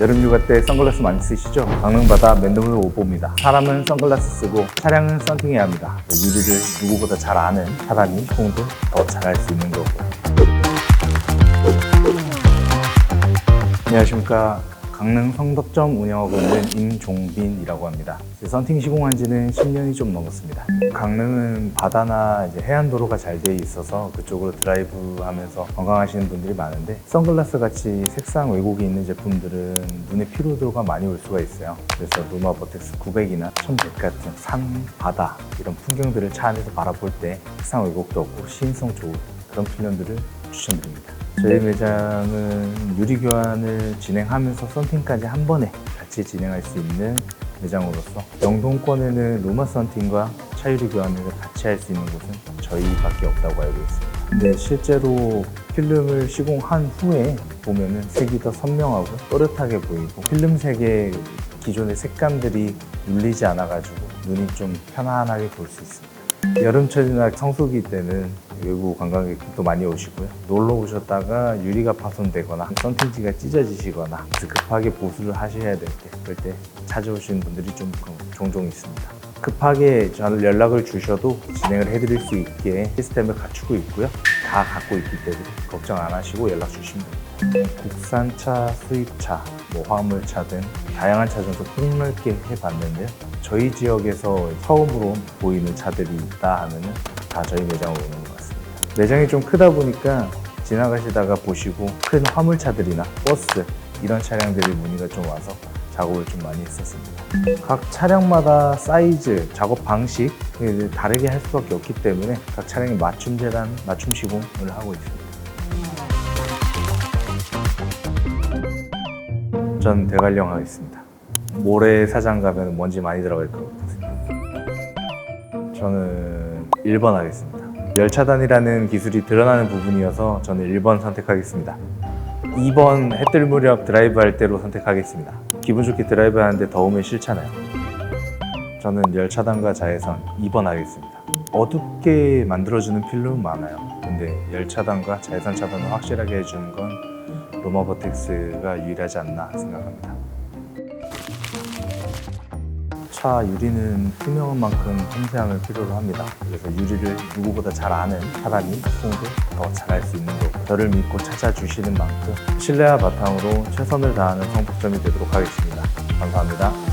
여름 휴가 때 선글라스 많이 쓰시죠? 강릉 바다 맨드물 오보입니다. 사람은 선글라스 쓰고 차량은 썬팅해야 합니다. 유리를 누구보다 잘 아는 사람이 시공도 더 잘할 수 있는 거고. 안녕하십니까. 강릉 성덕점 운영하고 있는 임종빈이라고 합니다. 썬팅 시공한 지는 10년이 좀 넘었습니다. 강릉은 바다나 이제 해안도로가 잘 돼 있어서 그쪽으로 드라이브 하면서 관광하시는 분들이 많은데 선글라스 같이 색상 왜곡이 있는 제품들은 눈에 피로도가 많이 올 수가 있어요. 그래서 루마 버텍스 900이나 1100 같은 산, 바다 이런 풍경들을 차 안에서 바라볼 때 색상 왜곡도 없고 시인성 좋은 그런 필름들을 추천드립니다. 저희 매장은 유리 교환을 진행하면서 썬팅까지 한 번에 같이 진행할 수 있는 매장으로서 영동권에는 로마 썬팅과 차유리 교환을 같이 할 수 있는 곳은 저희밖에 없다고 알고 있습니다. 근데 실제로 필름을 시공한 후에 보면은 색이 더 선명하고 또렷하게 보이고 필름 색의 기존의 색감들이 눌리지 않아가지고 눈이 좀 편안하게 볼 수 있습니다. 여름철이나 성수기 때는 외부 관광객도 많이 오시고요. 놀러 오셨다가 유리가 파손되거나 썬팅지가 찢어지시거나 급하게 보수를 하셔야 될 때, 그럴 때 찾아오시는 분들이 좀 종종 있습니다. 급하게 저를 연락을 주셔도 진행을 해드릴 수 있게 시스템을 갖추고 있고요. 다 갖고 있기 때문에 걱정 안 하시고 연락 주시면 됩니다. 국산차, 수입차, 뭐 화물차 등 다양한 차종도 폭넓게 해봤는데요. 저희 지역에서 처음으로 보이는 차들이 있다 하면은 다 저희 매장으로 오는 것 같습니다. 매장이 좀 크다 보니까 지나가시다가 보시고 큰 화물차들이나 버스 이런 차량들이 문의가 좀 와서 작업을 좀 많이 했었습니다. 각 차량마다 사이즈, 작업 방식 이 다르게 할 수밖에 없기 때문에 각 차량에 맞춤 재단, 맞춤 시공을 하고 있습니다. 전 대관령 하겠습니다. 모래 사장 가면 먼지 많이 들어갈 것 같거든요. 저는 1번 하겠습니다. 열차단이라는 기술이 드러나는 부분이어서 저는 1번 선택하겠습니다. 2번 해뜰 무렵 드라이브 할 때로 선택하겠습니다. 기분 좋게 드라이브 하는데 더우면 싫잖아요. 저는 열차단과 자외선 2번 하겠습니다. 어둡게 만들어주는 필름은 많아요. 근데 열차단과 자외선 차단을 확실하게 해주는 건 로마 버텍스가 유일하지 않나 생각합니다. 차 유리는 투명한 만큼 섬세함을 필요로 합니다. 그래서 유리를 누구보다 잘 아는 사람이 소통도 더 잘할 수 있는 거고 저를 믿고 찾아주시는 만큼 신뢰와 바탕으로 최선을 다하는 성폭점이 되도록 하겠습니다. 감사합니다.